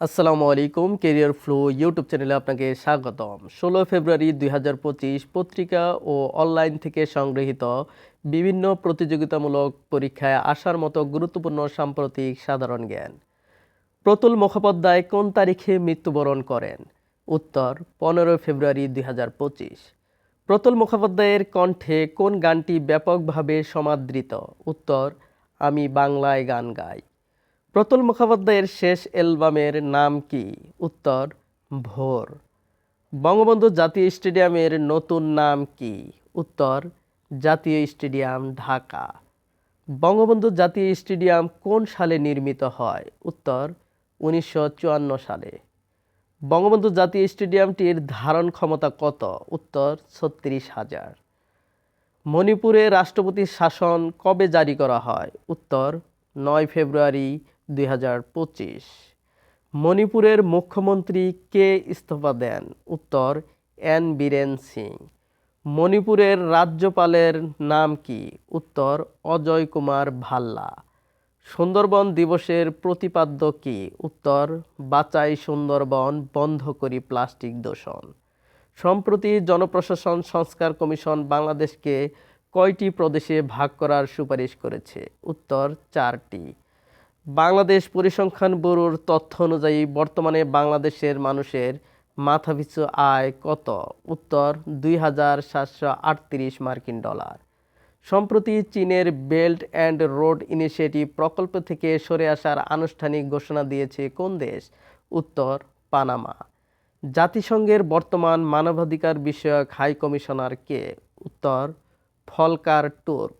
আসসালামু আলাইকুম career flow YouTube চ্যানেলে আপনাকে স্বাগতম। ষোলো ফেব্রুয়ারি দুই হাজার পঁচিশ পত্রিকা ও অনলাইন থেকে সংগৃহীত বিভিন্ন প্রতিযোগিতামূলক পরীক্ষায় আসার মতো গুরুত্বপূর্ণ সাম্প্রতিক সাধারণ জ্ঞান। প্রতুল মুখোপাধ্যায় কোন তারিখে মৃত্যুবরণ করেন? উত্তর, পনেরো ফেব্রুয়ারি দুই হাজার পঁচিশ। প্রতুল মুখোপাধ্যায়ের কণ্ঠে কোন গানটি ব্যাপকভাবে সমাদৃত? উত্তর, আমি বাংলায় গান গাই। প্রতুল মুখোপাধ্যায়ের শেষ অ্যালবামের নাম কি? উত্তর, ভোর। বঙ্গবন্ধু জাতীয় স্টেডিয়ামের নতুন নাম কি? উত্তর, জাতীয় স্টেডিয়াম ঢাকা। বঙ্গবন্ধু জাতীয় স্টেডিয়াম কোন সালে নির্মিত হয়? উত্তর, উনিশশো চুয়ান্ন সালে। বঙ্গবন্ধু জাতীয় স্টেডিয়ামটির ধারণ ক্ষমতা কত? উত্তর, ছত্রিশ হাজার। মণিপুরে রাষ্ট্রপতির শাসন কবে জারি করা হয়? উত্তর, নয় ফেব্রুয়ারি দুই হাজার পঁচিশ। মণিপুরের মুখ্যমন্ত্রী কে ইস্তফা দেন? উত্তর, এন বীরেন সিং। মণিপুরের রাজ্যপালের নাম কি? উত্তর, অজয় কুমার ভাল্লা। সুন্দরবন দিবসের প্রতিপাদ্য কি? উত্তর, বাঁচাই সুন্দরবন, বন্ধ করি প্লাস্টিক দূষণ। সম্প্রতি জনপ্রশাসন সংস্কার কমিশন বাংলাদেশকে কয়টি প্রদেশে ভাগ করার সুপারিশ করেছে? উত্তর, চারটি। বাংলাদেশ পরিসংখ্যান ব্যুরোর তথ্য অনুযায়ী বর্তমানে বাংলাদেশের মানুষের মাথাপিছু আয় কত? উত্তর, দুই হাজার সাতশো আটত্রিশ মার্কিন ডলার। সম্প্রতি চীনের বেল্ট অ্যান্ড রোড ইনিশিয়েটিভ প্রকল্প থেকে সরে আসার আনুষ্ঠানিক ঘোষণা দিয়েছে কোন দেশ? উত্তর, পানামা। জাতিসংঘের বর্তমান মানবাধিকার বিষয়ক হাই কমিশনার কে? উত্তর, ফলকার টুর্ক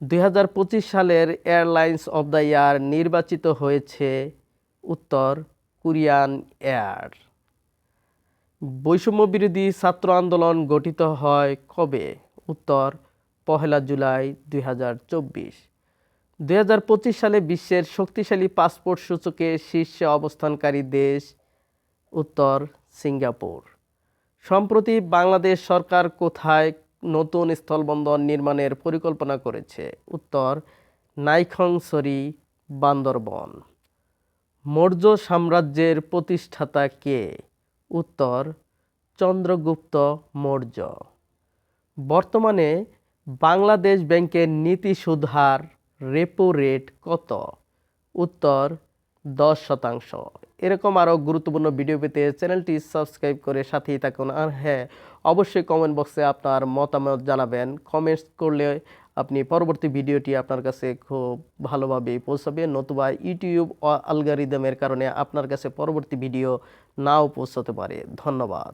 দুই হাজার পঁচিশ সালের এয়ারলাইন্স অব দ্য ইয়ার নির্বাচিত হয়েছে উত্তর কোরিয়ান এয়ার। বৈষম্য বিরোধী ছাত্র আন্দোলন গঠিত হয় কবে? উত্তর পহেলা জুলাই দুই হাজার চব্বিশ। দুই সালে বিশ্বের শক্তিশালী পাসপোর্ট সূচকে শীর্ষে অবস্থানকারী দেশ উত্তর সিঙ্গাপুর। সম্প্রতি বাংলাদেশ সরকার কোথায় নতুন স্থলবন্দর নির্মাণের পরিকল্পনা করেছে উত্তর নাইখংসরি বান্দরবন। মৌর্য সাম্রাজ্যের প্রতিষ্ঠাতা কে? উত্তর চন্দ্রগুপ্ত মৌর্য। বর্তমানে বাংলাদেশ ব্যাংকের নীতি সুধার রেপো রেট কত? উত্তর দশ শতাংশ। এরকম আরও গুরুত্বপূর্ণ ভিডিও পেতে চ্যানেলটি সাবস্ক্রাইব করে সাথেই থাকুন। আর হ্যাঁ অবশ্যই কমেন্ট বক্সে আপনার মতামত জানাবেন। কমেন্টস করলে আপনি পরবর্তী ভিডিওটি আপনার কাছে খুব ভালোভাবে পৌঁছাবে। নতুবা ইউটিউব অ্যালগারিদমের কারণে আপনার কাছে পরবর্তী ভিডিও নাও পৌঁছাতে পারে। ধন্যবাদ।